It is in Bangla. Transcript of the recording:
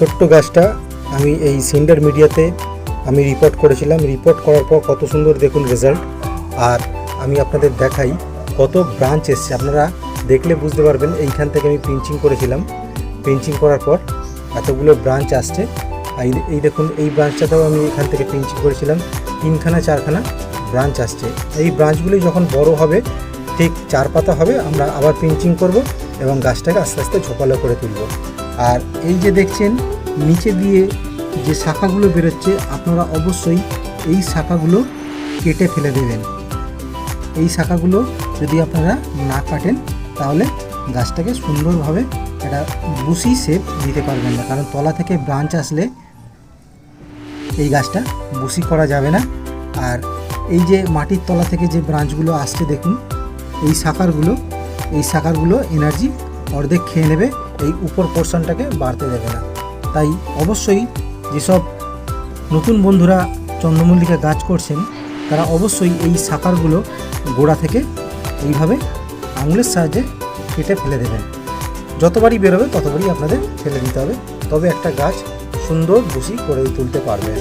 ছোট্ট গাছটা আমি এই সিন্ডার মিডিয়াতে আমি রিপোর্ট করেছিলাম। রিপোর্ট করার পর কত সুন্দর দেখুন রেজাল্ট আর আমি আপনাদের দেখাই কত ব্রাঞ্চ এসছে। আপনারা দেখলে বুঝতে পারবেন, এইখান থেকে আমি পিঞ্চিং করেছিলাম। পিঞ্চিং করার পর এতগুলো ব্রাঞ্চ আসছে। এই দেখুন, এই ব্রাঞ্চটাতেও আমি এখান থেকে পিঞ্চিং করেছিলাম। তিনখানা, চারখানা ব্রাঞ্চ আসছে। এই ব্রাঞ্চগুলি যখন বড় হবে, ঠিক চার পাতা হবে, আমরা আবার পিঞ্চিং করব এবং গাছটাকে আস্তে আস্তে ঝোপালো করে তুলব। আর এই যে দেখছেন, নিচে দিয়ে যে শাখাগুলো বেরোচ্ছে, আপনারা অবশ্যই এই শাখাগুলো কেটে ফেলে দেবেন। এই শাখাগুলো যদি আপনারা না কাটেন, তাহলে গাছটাকে সুন্দরভাবে একটা বুসি শেপ দিতে পারবেন না। কারণ তলা থেকে ব্রাঞ্চ আসলে এই গাছটা বুসি করা যাবে না। আর এই যে মাটির তলা থেকে যে ব্রাঞ্চগুলো আসছে, দেখুন, এই শাখারগুলো এই শাখারগুলো এনার্জি অর্ধেক খেয়ে নেবে। এই উপর পোর্শনটাকে বাড়তে দেবে না। তাই অবশ্যই যেসব নতুন বন্ধুরা চন্দ্রমল্লিকা গাছ করছেন, তারা অবশ্যই এই শাখারগুলো গোড়া থেকে এইভাবে আঙুলের সাহায্যে কেটে ফেলে দেবেন। যতবারই বেরোবে ততবারই আপনাদের ফেলে দিতে হবে। তবে একটা গাছ সুন্দর বুসি করে তুলতে পারবে